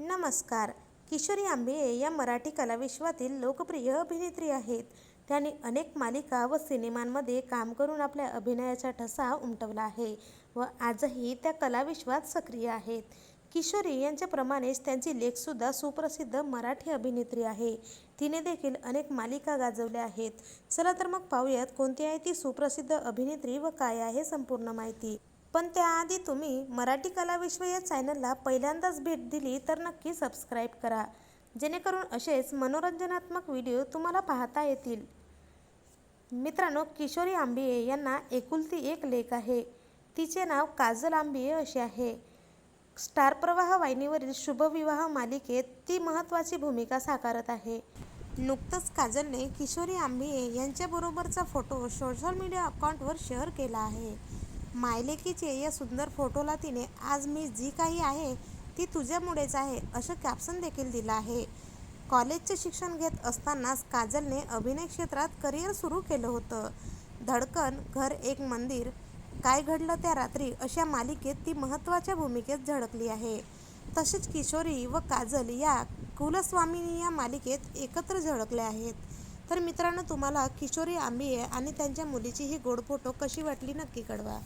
नमस्कार. किशोरी आंबिये या मराठी कलाविश्वातील लोकप्रिय अभिनेत्री आहेत. त्यांनी अनेक मालिका व सिनेमांमध्ये काम करून आपल्या अभिनयाचा ठसा उमटवला आहे व आजही त्या कलाविश्वात सक्रिय आहेत. किशोरी यांच्याप्रमाणेच त्यांची लेखसुद्धा सुप्रसिद्ध मराठी अभिनेत्री आहे. तिने देखील अनेक मालिका गाजवल्या आहेत. चला तर मग पाहूयात कोणती आहे ती सुप्रसिद्ध अभिनेत्री व काय आहे संपूर्ण माहिती. पण त्याआधी तुम्ही मराठी कलाविश्व या चॅनलला पहिल्यांदाच भेट दिली तर नक्की सबस्क्राईब करा. जेणेकरून असेच मनोरंजनात्मक व्हिडिओ तुम्हाला पाहता येतील. मित्रांनो किशोरी आंबिये यांना एकुलती एक लेख आहे. तिचे नाव काजल आंबिये असे आहे. स्टार प्रवाह वाहिनीवरील शुभविवाह मालिकेत ती महत्त्वाची भूमिका साकारत आहे. नुकतंच काजलने किशोरी आंबिये यांच्याबरोबरचा फोटो सोशल मीडिया अकाउंटवर शेअर केला आहे. मायलेकीचे या सुंदर फोटोला तिने आज मी जी काही आहे ती तुझ्यामुळेच आहे असं कॅप्शन देखील दिलं आहे. कॉलेजचे शिक्षण घेत असतानाच काजलने अभिनय क्षेत्रात करिअर सुरू केलं होतं. धडकन घर एक मंदिर काय घडलं त्या रात्री अशा मालिकेत ती महत्त्वाच्या भूमिकेत झळकली आहे. तसेच किशोरी व काजल या कुलस्वामिनी या मालिकेत एकत्र झळकल्या आहेत. तर मित्रांनो तुम्हाला किशोरी आंबिये आणि त्यांच्या मुलीची ही गोड फोटो कशी वाटली नक्की कळवा.